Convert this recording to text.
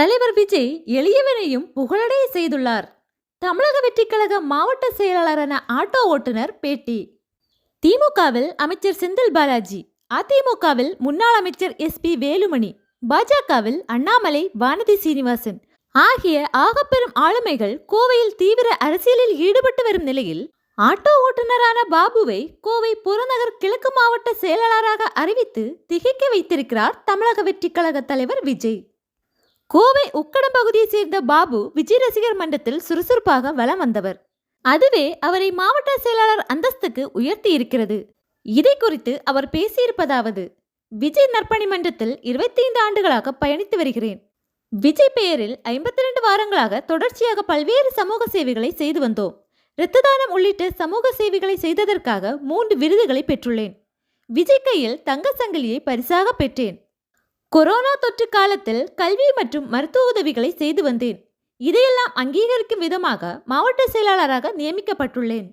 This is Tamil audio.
தலைவர் விஜய் எளியவனையும் புகழடைய செய்துள்ளார். தமிழக வெற்றிக்கழக மாவட்ட செயலாளரான ஆட்டோ ஓட்டுநர் பேட்டி. திமுகவில் அமைச்சர் செந்தில் பாலாஜி அதிமுகவில் முன்னாள் அமைச்சர் எஸ் பி வேலுமணி பாஜகவில் அண்ணாமலை வானதி சீனிவாசன் ஆகிய ஆகப்பெரும் ஆளுமைகள் கோவையில் தீவிர அரசியலில் ஈடுபட்டு வரும் நிலையில் ஆட்டோ ஓட்டுநரான பாபுவை கோவை புறநகர் கிழக்கு மாவட்ட செயலாளராக அறிவித்து திகைக்க வைத்திருக்கிறார் தமிழக வெற்றிக்கழக தலைவர் விஜய். கோவை உக்கடம் பகுதியைச் சேர்ந்த பாபு விஜய் ரசிகர் மன்றத்தில் சுறுசுறுப்பாக வலம் வந்தவர். அதுவே அவரை மாவட்ட செயலாளர் அந்தஸ்துக்கு உயர்த்தி இருக்கிறது. இதை குறித்து அவர் பேசியிருப்பதாவது விஜய் நற்பணி மன்றத்தில் இருபத்தைந்து ஆண்டுகளாக பயணித்து வருகிறேன். விஜய் பெயரில் ஐம்பத்தி ரெண்டு வாரங்களாக தொடர்ச்சியாக பல்வேறு சமூக சேவைகளை செய்து வந்தோம். இரத்த தானம் உள்ளிட்ட சமூக சேவைகளை செய்ததற்காக மூன்று விருதுகளை பெற்றுள்ளேன். விஜய் கையில் தங்க சங்கிலியை பரிசாக பெற்றேன். கொரோனா தொற்று காலத்தில் கல்வி மற்றும் மருத்துவ உதவிகளை செய்து வந்தேன். இதையெல்லாம் அங்கீகரிக்கும் விதமாக மாவட்ட செயலாளராக நியமிக்கப்பட்டுள்ளேன்.